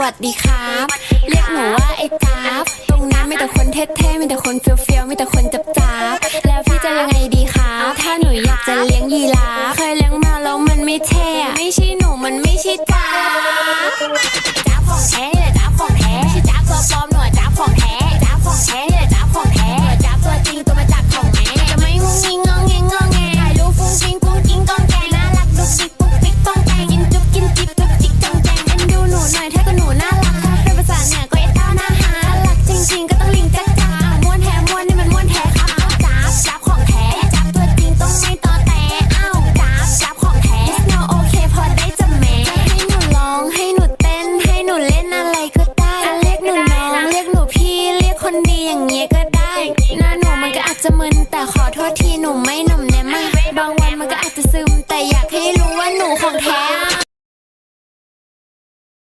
วัสดีครับ เรียกหนูว่าไอ้กราบตรงนั้นมีแต่คนเท่ๆมีแต่คนเฟี้ยวๆมีแต่คนจับจ้าบแล้วพี่จะยังไงดีครับถ้าหนูอยากจะเลี้ยงยีราฟเคยเลี้ยงมาแล้วมันไม่เท่ไม่ใช่หนูมันไม่ใช่จ้า ก็ได้จะเรียกหนูน้องเรียกหนูพี่เรียกคนดีอย่างเงี้ยก็ได้หน้าหนูมันก็อาจจะมึนแต่ขอโทษทีหนูไม่หนุ่มแน่มากบางวันมันก็อาจจะซึมแต่อยากให้รู้ว่าหนูของแท้อะ